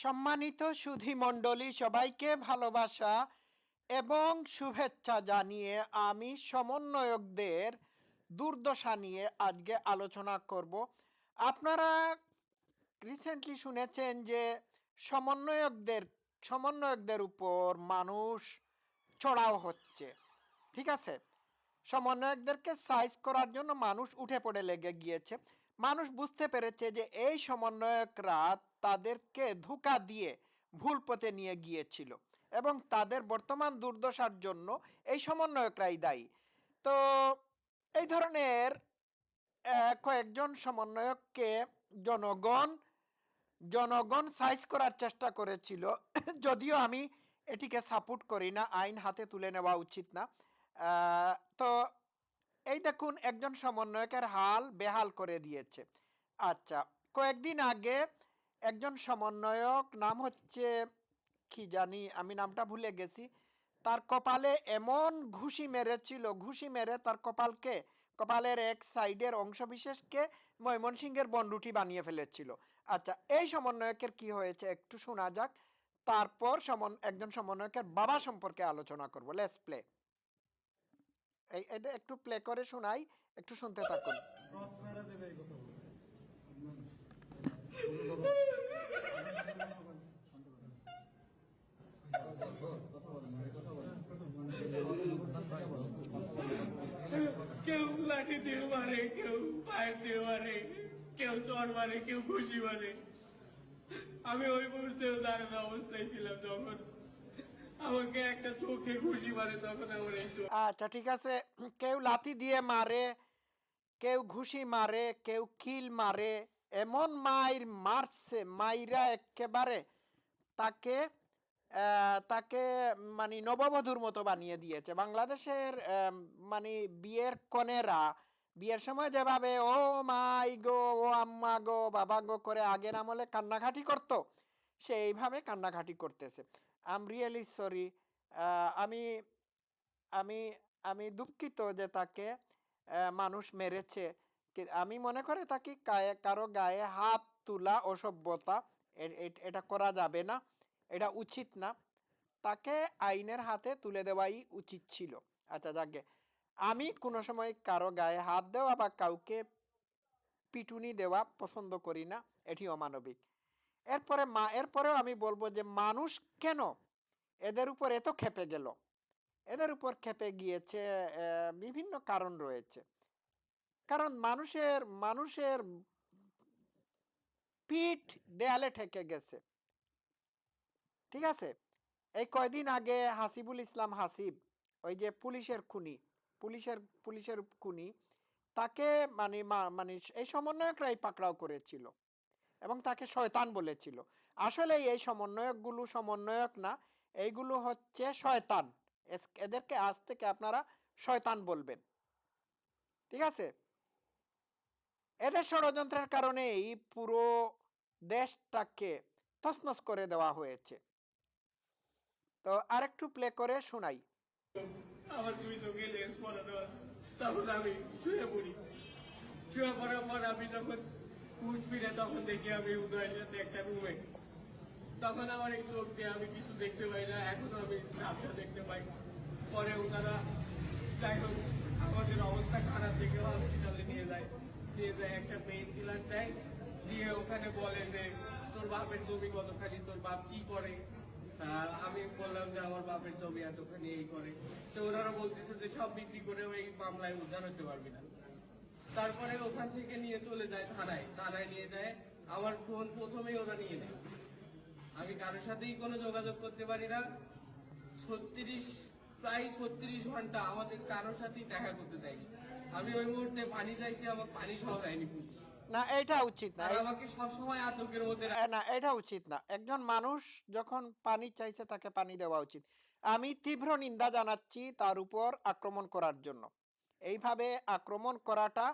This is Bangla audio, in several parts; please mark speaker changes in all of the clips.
Speaker 1: সম্মানিত সুধী মণ্ডলী, সবাইকে ভালোবাসা এবং শুভেচ্ছা জানিয়ে আমি সমন্বয়কদের দুর্দশা নিয়ে আজকে আলোচনা করব। আপনারা রিসেন্টলি শুনেছেন যে সমন্বয়কদের সমন্বয়কদের উপর মানুষ চড়াও হচ্ছে। ঠিক আছে? সমন্বয়কদেরকে সাইজ করার জন্য মানুষ উঠে পড়ে লেগে গিয়েছে। মানুষ বুঝতে পেরেছে যে এই সমন্বয়করা তাদেরকে ধোঁকা দিয়ে ভুল পথে নিয়ে গিয়েছিল এবং তাদের বর্তমান দুর্দশার জন্য এই সমন্বয়করাই দায়ী। তো এই ধরনের কয়েকজন সমন্বয়ককে জনগণ জনগণ সাইজ করার চেষ্টা করেছিল। যদিও আমি এটিকে সাপোর্ট করি না, আইন হাতে তুলে নেওয়া উচিত না। তো এই দেখুন, একজন সমন্বয়কের হাল বেহাল করে দিয়েছে। আচ্ছা কয়েকদিন আগে একজন সমন্বয়ক, নাম হচ্ছে, কি জানি, আমি নামটা ভুলে গেছি, তার কপালে এমন ঘুষি মেরেছিল, ঘুষি মেরে তার কপালকে, কপালের এক সাইডের অংশবিশেষকে ময়মনসিংহের বনরুটি বানিয়ে ফেলেছিল। আচ্ছা এই সমন্বয়কের কি হয়েছে একটু শোনা যাক। তারপর সমন, একজন সমন্বয়কের বাবা সম্পর্কে আলোচনা করব। লেটস প্লে এটা একটু প্লে করে শোনাই, একটু শুনতে থাকুন।
Speaker 2: কেউ মারে, কেউ পায়ের দিয়ে মারে, কেউ চর মারে, কেউ ঘুষি মারে আমি ওই মুহূর্তে দাঁড়ানো অবস্থায় ছিলাম যখন
Speaker 1: আচ্ছা ঠিক আছে। কেউ লাথি দিয়ে মারে, কেউ ঘুষি মারে, কেউ কিল মারে, এমন মাইর মারছে, মাইরা একেবারে তাকে তাকে মানে নববধূর মতো বানিয়ে দিয়েছে। বাংলাদেশের মানে বিয়ের কনেরা, বিয়ের সময় যেভাবে, ও মাই গো, ও আম্মা গো, বাবা গো করে আগের আমলে কান্নাঘাটি করতো, সেইভাবে কান্নাঘাটি করতেছে। আম রিয়েলি সরি আমি আমি আমি দুঃখিত যে তাকে মানুষ মেরেছে। আমি মনে করে থাকি কারও গায়ে হাত তোলা অসভ্যতা এটা করা যাবে না, এটা উচিত না। তাকে আইনের হাতে তুলে দেওয়াই উচিত ছিল। আচ্ছা যাকে, আমি কোনো সময় কারও গায়ে হাত দেওয়া বা কাউকে পিটুনি দেওয়া পছন্দ করি না এটি অমানবিক। এরপরে মা, এরপরেও আমি বলব যে মানুষ কেন? এদের উপর এত খেপে গেল। এদের উপর খেপে গিয়েছে বিভিন্ন কারণ রয়েছে। কারণ মানুষের মানুষের পিঠ দেয়ালে ঠেকে গেছে। ঠিক আছে? এই কয়দিন আগে হাসিবুল ইসলাম হাসিব, ওই যে পুলিশের খুনি, পুলিশের পুলিশের খুনি, তাকে মানে মানে এই সমন্বয়করাই পাকড়াও করেছিল। এবং তাকে শয়তান বলেছিল। আসলে এই সমন্বয়কগুলো সমন্বয়ক না, এইগুলো হচ্ছে শয়তান। এদেরকে আজ থেকে আপনারা শয়তান বলবেন। ঠিক আছে? এদের ষড়যন্ত্রের কারণে এই পুরো দেশটাকে তছনছ করে দেওয়া হয়েছে। তো আরেকটু প্লে করে শোনাই।
Speaker 2: আমার দুই চোখে লেন্স পরানো আছে তখন আমি শুয়ে পড়ি। শুয়ে পড়ার পর আমি যখন ফিরে তখন দেখি আমি উদয়ের একটা রুমে তখন আমার এই চোখ দিয়ে আমি কিছু দেখতে পাই না, এখনও আমি ঝাপটা দেখতে পাই। পরে ওনারা যাই হোক, আমাদের অবস্থা খারাপ দেখে হসপিটালে নিয়ে যায়। নিয়ে যায়, একটা পেইন কিলার দেয়। দিয়ে ওখানে বলে যে, তোর বাপের জমি কতখানি? তোর বাপ কি করে? আমি বললাম যে, আমার বাপের জমি এতখানি এই করে। তো ওনারা বলতেছে যে, সব বিক্রি করে ওই মামলায় উদ্ধার হতে পারবি না। তারপরে ওখান থেকে নিয়ে চলে যায় থানায়। থানায় নিয়ে যায়। আমার ফোন প্রথমেই ওরা নিয়ে নেয়। আমি কারোর সাথেই কোনো যোগাযোগ করতে পারি না। ছত্রিশ প্রায় ছত্রিশ ঘণ্টা আমাদের কারোর সাথেই দেখা করতে দেয়নি। আমি ওই মুহূর্তে পানি চাইছি আমার পানি সহ দেয়নি পুলিশ।
Speaker 1: না এটা উচিত না।
Speaker 2: আমাকে সবসময় আতঙ্কের মধ্যে।
Speaker 1: না এটা উচিত না। একজন মানুষ যখন পানি চাইছে তাকে পানি দেওয়া উচিত। আমি তীব্র নিন্দা জানাচ্ছি তার উপর আক্রমণ করার জন্য। এইভাবে আক্রমণ করাটা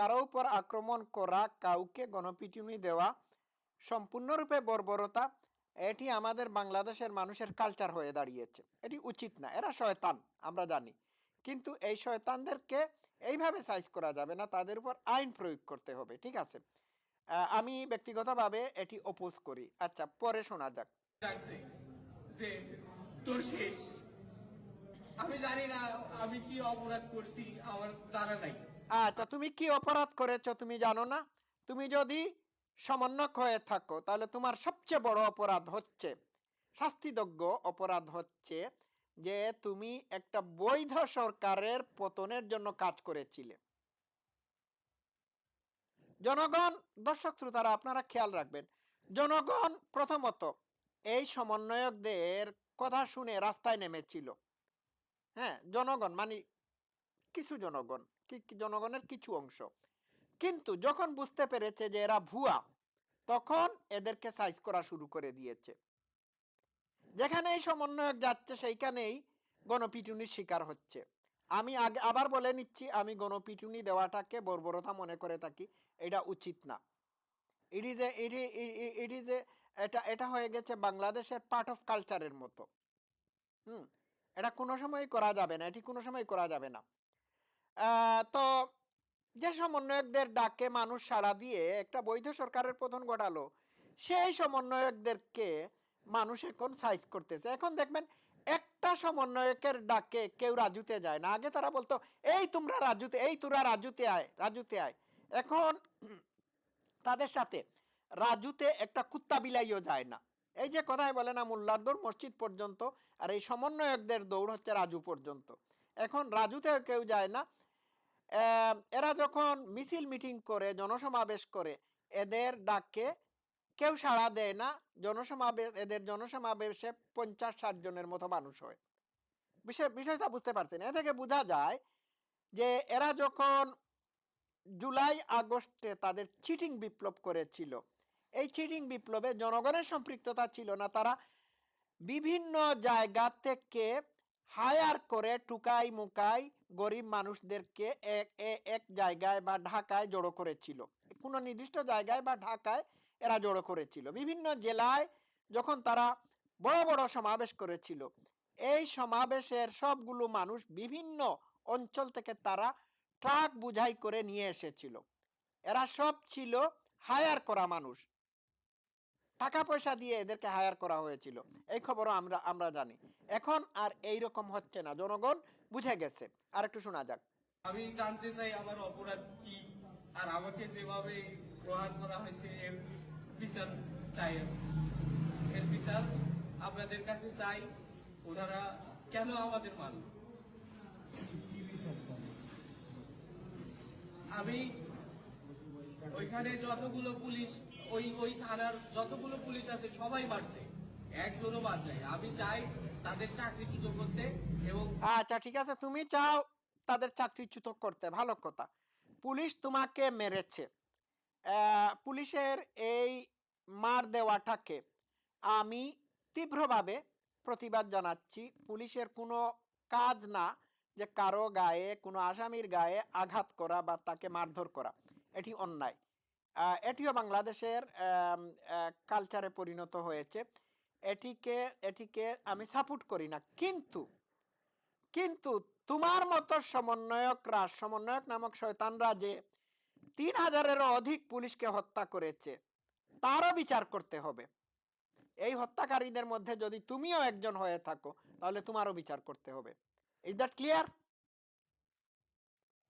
Speaker 1: কারও উপর আক্রমণ করা, কাউকে গণপিটুনি দেওয়া, সম্পূর্ণরূপে বর্বরতা, এটি আমাদের বাংলাদেশের মানুষের কালচার হয়ে দাঁড়িয়েছে। এটি উচিত না, এরা শয়তান, আমরা জানি। কিন্তু এই শয়তানদেরকে এইভাবে সাইজ করা যাবে না, তাদের উপর আইন প্রয়োগ করতে হবে, ঠিক আছে? আমি ব্যক্তিগতভাবে এটি অপোজ করি। আচ্ছা পরে শোনা যাক।
Speaker 2: আমি জানি না আমি কি অপরাধ করছি, আমার জানা নাই।
Speaker 1: আচ্ছা তুমি কি অপরাধ করেছ তুমি জানো না? তুমি যদি সমন্বয়ক হয়ে থাকো, তাহলে তোমার সবচেয়ে বড় অপরাধ হচ্ছে শাস্তিযোগ্য অপরাধ হচ্ছে যে তুমি একটা বৈধ সরকারের পতনের জন্য কাজ করেছিলে। জনগণ, দর্শক শ্রোতারা, আপনারা খেয়াল রাখবেন, জনগণ প্রথমত এই সমন্বয়কদের কথা শুনে রাস্তায় নেমেছিল। হ্যাঁ জনগণ মানে কিছু জনগণ। জনগণের কিছু অংশ। কিন্তু যখন বুঝতে পেরেছে যে এরা ভুয়া, তখন এদেরকে সাইজ করা শুরু করে দিয়েছে। যেখানেই সমন্বয়ক যাচ্ছে, সেইখানেই গণপিটুনির শিকার হচ্ছে। আমি আগে, আবার বলে নিচ্ছি, আমি গণপিটুনি দেওয়াটাকে বর্বরতা মনে করে থাকি, এটা উচিত না। It is a it is a এটা এটা হয়ে গেছে বাংলাদেশের পার্ট অফ কালচারের মতো। হুম, এটা কোনো সময় করা যাবে না, এটি কোনো সময় করা যাবে না। তো যে সমন্বয়কদের ডাকে মানুষ সাড়া দিয়ে একটা বৈধ সরকারের পতন ঘটালো সেই সমন্বয়কদেরকে মানুষ এখন সাইজ করতেছে। এখন দেখবেন একটা সমন্বয়কের ডাকে কেউ রাজুতে যায় না। আগে তারা বলতো, এই তোমরা রাজুতে, এই তোরা রাজুতে আয় রাজুতে আয়। এখন তাদের সাথে রাজুতে একটা কুত্তা বিলাইও যায় না। এই যে কথায় বলে না মোল্লার দৌড় মসজিদ পর্যন্ত আর এই সমন্বয়কদের দৌড় হচ্ছে রাজু পর্যন্ত। এখন রাজুতে কেউ যায় না। এরা যখন মিছিল মিটিং করে, জনসমাবেশ করে, এদের ডাকে কেউ সাড়া দেয় না। জনসমাবেশ, এদের জনসমাবেশে পঞ্চাশ ষাট জনের মতো মানুষ হয়। বিষয়, বিষয়টা বুঝতে পারছেন? এ থেকে বোঝা যায় যে এরা যখন জুলাই আগস্টে তাদের চিটিং বিপ্লব করেছিল, এই চিটিং বিপ্লবে জনগণের সম্পৃক্ততা ছিল না। তারা বিভিন্ন জায়গা থেকে হায়ার করে টুকাই মুকাই গরিব মানুষদেরকে এক এক জায়গায় বা ঢাকায় জড়ো করেছিল। কোনো নির্দিষ্ট জায়গায় বা ঢাকায় এরা জড়ো করেছিল। বিভিন্ন জেলায় যখন তারা বড় বড় সমাবেশ করেছিল, এই সমাবেশের সবগুলো মানুষ বিভিন্ন অঞ্চল থেকে তারা ট্রাক বুঝাই করে নিয়ে এসেছিল। এরা সব ছিল হায়ার করা মানুষ। টাকা পয়সা দিয়ে এদেরকে হায়ার করা হয়েছিল। এই খবরও আমরা আমরা জানি। এখন আর এই রকম হচ্ছে না। জনগণ বুঝে গেছে। আর একটু শোনা যাক।
Speaker 2: আমি জানতে চাই আমার অপরাধ কি? আর আমাকে যেভাবে প্রহার করা হয়েছে, এর বিচার চাই এর বিচার আপনাদের কাছে চাই, ওনারা কেন আমাদের মানল আমি ওইখানে যতগুলো পুলিশ, ওই ওই থানার যতগুলো পুলিশ আছে, সবাই মারছে। একজনও বাদ নাই। আমি চাই তাদের চাকরিচ্যুত করতে এবং
Speaker 1: আচ্ছা ঠিক আছে, তুমি চাও তাদের চাকরিচ্যুত করতে। ভালো কথা। পুলিশ তোমাকে মেরেছে। পুলিশের এই মার দেওয়াটাকে আমি তীব্রভাবে প্রতিবাদ জানাচ্ছি। পুলিশের কোনো কাজ না যে কারও গায়ে, কোনো আসামির গায়ে আঘাত করা বা তাকে মারধর করা। এটি অন্যায়। এটিও বাংলাদেশের কালচারে পরিণত হয়েছে। এটিকে এটিকে আমি সাপোর্ট করি না। কিন্তু কিন্তু তোমার মতো সমন্বয়করা, সমন্বয়ক নামক শয়তানরা যে তিন হাজারেরও অধিক পুলিশকে হত্যা করেছে, তারও বিচার করতে হবে। এই হত্যাকারীদের মধ্যে যদি তুমিও একজন হয়ে থাকো, তাহলে তোমারও বিচার করতে হবে। ইজ দ্যাট ক্লিয়ার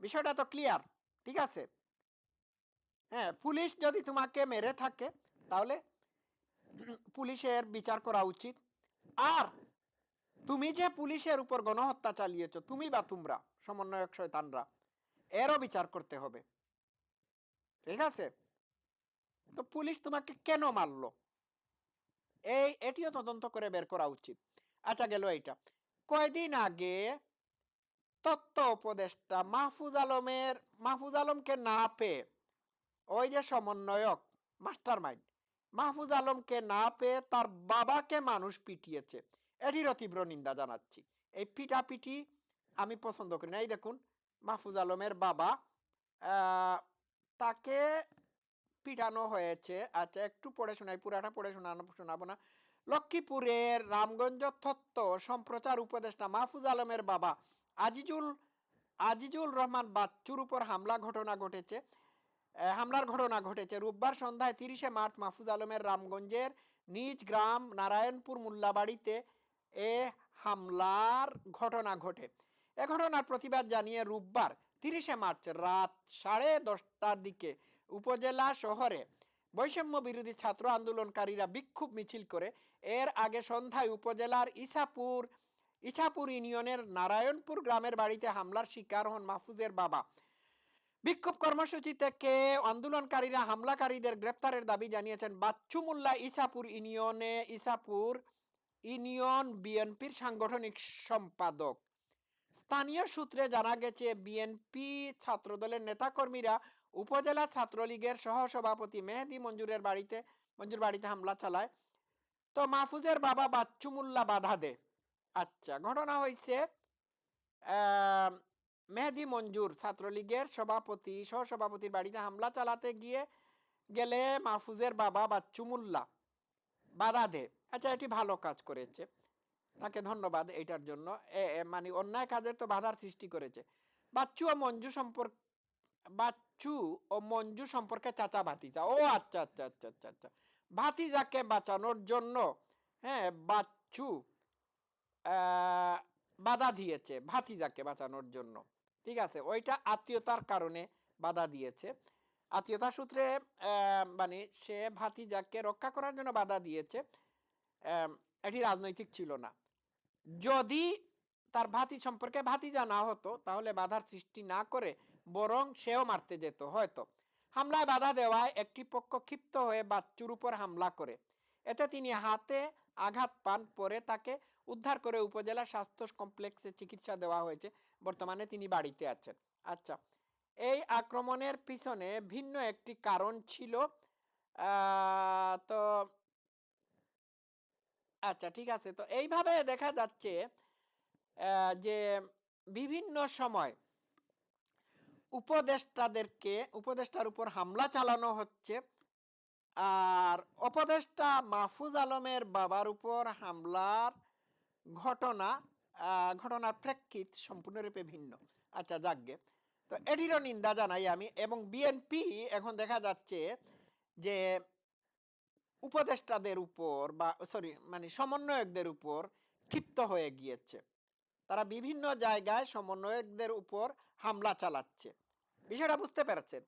Speaker 1: বিষয়টা তো ক্লিয়ার ঠিক আছে? হ্যাঁ পুলিশ যদি তোমাকে মেরে থাকে, তাহলে পুলিশের বিচার করা উচিত। আর তুমি যে পুলিশের উপর গণহত্যা চালিয়েছো, তুমি বা তোমরা, সমন্বয়ক শয়তানরা, এরও বিচার করতে হবে। ঠিক আছে? তো পুলিশ তোমাকে কেন মারলো? এই, এটিও তদন্ত করে বের করা উচিত। আচ্ছা গেল এইটা। কয়দিন আগে তত্ত্ব উপদেষ্টা মাহফুজ আলমের, মাহফুজ আলমকে না পেয়ে ওই যে সমন্বয়ক মাস্টার মাইন্ড মাহফুজ আলমকে না পেয়ে তার বাবাকে মানুষ পিটিয়েছে। এটিরও তীব্র নিন্দা জানাচ্ছি। এই পিটাপিটি আমি পছন্দ করি না। এই দেখুন, মাহফুজ আলমের বাবা তাকে পিটানো হয়েছে। আচ্ছা একটু পড়ে শোনাই, পুরাটা পড়ে শোনানো, শোনাবো না। লক্ষ্মীপুরের রামগঞ্জ তত্ত্ব সম্প্রচার উপদেষ্টা মাহফুজ আলমের বাবা আজিজুল আজিজুল রহমান বাচ্চুর উপর হামলা ঘটনা ঘটেছে। হামলার ঘটনা ঘটেছে। রোববার সন্ধ্যায় তিরিশে মার্চ মাহফুজ আলমের রামগঞ্জের নিজ গ্রাম নারায়ণপুর মোল্লাবাড়িতে এ হামলার ঘটনা ঘটে। এ ঘটনার প্রতিবাদ জানিয়ে রোববার তিরিশে মার্চ রাত সাড়ে দশটার দিকে উপজেলা শহরে বৈষম্য বিরোধী ছাত্র আন্দোলনকারীরা বিক্ষোভ মিছিল করে। এর আগে সন্ধ্যায় উপজেলার ইসাপুর ইছাপুর ইউনিয়নের নারায়ণপুর গ্রামের বাড়িতে হামলার শিকার হন মাহফুজের বাবা। বিক্ষোভ কর্মসূচি থেকে আন্দোলনকারীরা হামলাকারীদের গ্রেপ্তারের দাবি জানিয়েছেন। বাচ্চু মোল্লা ইসাপুর ইউনিয়নে ইসাপুর ইউনিয়ন বিএনপির সাংগঠনিক সম্পাদক। স্থানীয় সূত্রে জানা গেছে, বিএনপি ছাত্রদলের নেতাকর্মীরা উপজেলা ছাত্রলীগের সহসভাপতি মেহেদি মঞ্জুরের বাড়িতে, মঞ্জুর বাড়িতে হামলা চালায়। তো মাহফুজের বাবা বাচ্চু মোল্লা বাধা দেয়। আচ্ছা ঘটনা হয়েছে মেহেদি মঞ্জুর ছাত্রলীগের সভাপতি, সহসভাপতির বাড়িতে হামলা চালাতে গিয়ে গেলে মাহফুজের বাবা বাচ্চু মোল্লা বাধা দে আচ্ছা এটি ভালো কাজ করেছে। তাকে ধন্যবাদ এইটার জন্য। মানে অন্যায় কাজের তো বাধার সৃষ্টি করেছে। বাচ্চু ও মঞ্জু সম্পর্ক, বাচ্চু ও মঞ্জু সম্পর্কে চাচা ভাতিজা। ও আচ্ছা আচ্ছা আচ্ছা আচ্ছা আচ্ছা। ভাতিজাকে বাঁচানোর জন্য হ্যাঁ বাচ্চু বাধা দিয়েছে ভাতিজাকে বাঁচানোর জন্য। ঠিক আছে? ওইটা আত্মীয়তার কারণে বাধা দিয়েছে। আত্মীয়তা সূত্রে মানে সে ভাতিজাকে রক্ষা করার জন্য বাধা দিয়েছে। এটি রাজনৈতিক ছিল না। যদি তার ভাতি সম্পর্কে ভাতিজা না হতো, তাহলে বাধার সৃষ্টি না করে বরং সেও মারতে যেত হয়তো। হামলায় বাধা দেওয়ায় একটি পক্ষ ক্ষিপ্ত হয়ে বাচ্চুর উপর হামলা করে। এতে তিনি হাতে আঘাত পান, পরে তাকে উদ্ধার করে উপজেলা স্বাস্থ্য কমপ্লেক্সে চিকিৎসা দেওয়া হয়েছে। বর্তমানে তিনি বাড়িতে আছেন। আচ্ছা এই আক্রমণের পিছনে ভিন্ন একটি কারণ ছিল তো আচ্ছা ঠিক আছে। তো এইভাবে দেখা যাচ্ছে যে বিভিন্ন সময় উপদেষ্টাদেরকে, উপদেষ্টার উপর হামলা চালানো হচ্ছে আর উপদেষ্টা মাহফুজ আলমের বাবার উপর হামলার ঘটনা ঘটনার প্রেক্ষিত সম্পূর্ণরূপে ভিন্ন। আচ্ছা যাকগে। তো এটিরও নিন্দা জানাই আমি এবং বিএনপি এখন দেখা যাচ্ছে যে উপদেষ্টাদের উপর বা, সরি মানে সমন্বয়কদের উপর ক্ষিপ্ত হয়ে গিয়েছে। তারা বিভিন্ন জায়গায় সমন্বয়কদের উপর হামলা চালাচ্ছে। বিষয়টা বুঝতে পেরেছেন?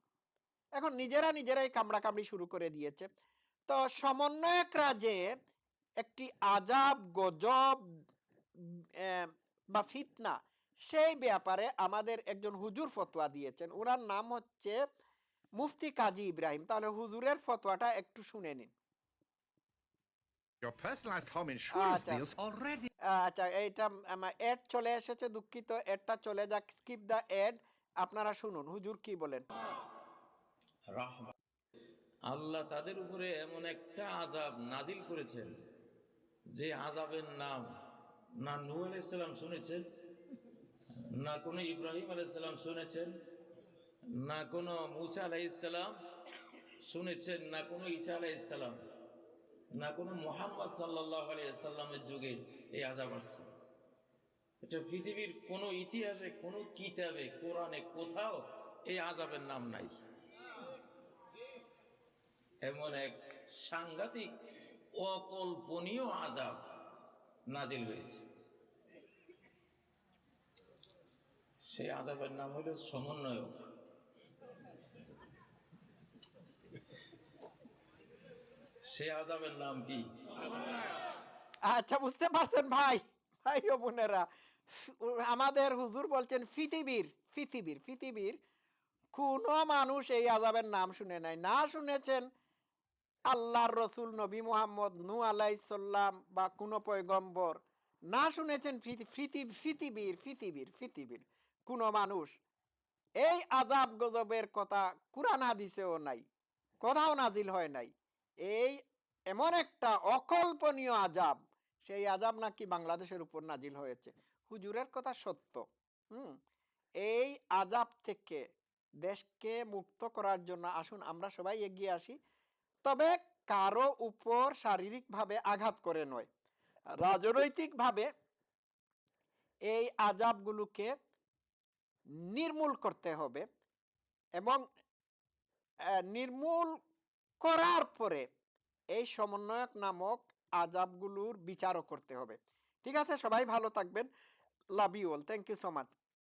Speaker 1: এখন নিজেরা নিজেরাই কামড়াকামড়ি শুরু করে দিয়েছে। তো সমন্বয়করা যে একটি আজাব গজব বা ফিতনা সেই ব্যাপারে আমাদের একজন হুজুর ফতোয়া দিয়েছেন। ওনার নাম হচ্ছে মুফতি কাজী ইব্রাহিম। তাহলে হুজুরের ফতোয়াটা একটু শুনে নিন। আচ্ছা। আচ্ছা এইটা আমার এড চলে এসেছে দুঃখিত। এডটা চলে যাক। স্কিপ দ্য এড আপনারা শুনুন হুজুর কি বলেন?
Speaker 3: আল্লাহ তাদের উপরে এমন একটা আজাব নাজিল করেছেন। যে আজাবের নাম, না নূহ আলাইসাল্লাম শুনেছেন? না কোনো ইব্রাহিম আলাইসাল্লাম শুনেছেন? না কোনো মুসা আলাইসাল্লাম শুনেছেন? না কোনো ঈসা আলাইসাল্লাম না কোনো মোহাম্মদ সাল্লাহ আলাইসাল্লামের যুগে এই আজাব আসছে? এটা পৃথিবীর কোনো ইতিহাসে, কোনো কিতাবে, কোরআনে কোথাও এই আজাবের নাম নাই। এমন এক সাংঘাতিক অকল্পনীয় আজাব নাজিল হয়েছে। সেই আজাবের নাম হলো সমন্বয়ক। সে আজাবের নাম কি?
Speaker 1: আচ্ছা বুঝতে পারছেন ভাই? ভাই বোনেরা, আমাদের হুজুর বলছেন পৃথিবীর পৃথিবীর পৃথিবীর কোনো মানুষ এই আজাবের নাম শুনে নাই। না শুনেছেন আল্লাহর রসুল নবী মোহাম্মদ নু আলাইসাল্লাম বা কোনো পয়গম্বর না শুনেছেন পৃথি- পৃথি- পৃথিবীর পৃথিবীর পৃথিবীর কোনো মানুষ, এই আজাব গজবের কথা কুরআন হাদিসেও নাই, কোথাও নাজিল হয় নাই। এই এমন একটা অকল্পনীয় আজাব সেই আজাব নাকি বাংলাদেশের উপর নাজিল হয়েছে। হুজুরের কথা সত্য, হুম? এই আজাব থেকে দেশকে মুক্ত করার জন্য আসুন, আমরা সবাই এগিয়ে আসি। তবে কারও উপর শারীরিকভাবে আঘাত করে নয়। রাজনৈতিকভাবে এই আজাবগুলোকে নির্মূল করতে হবে এবং নির্মূল করার পরে এই সমন্বয়ক নামক আজাবগুলোর বিচারও করতে হবে। ঠিক আছে? সবাই ভালো থাকবেন। Love you all thank you so much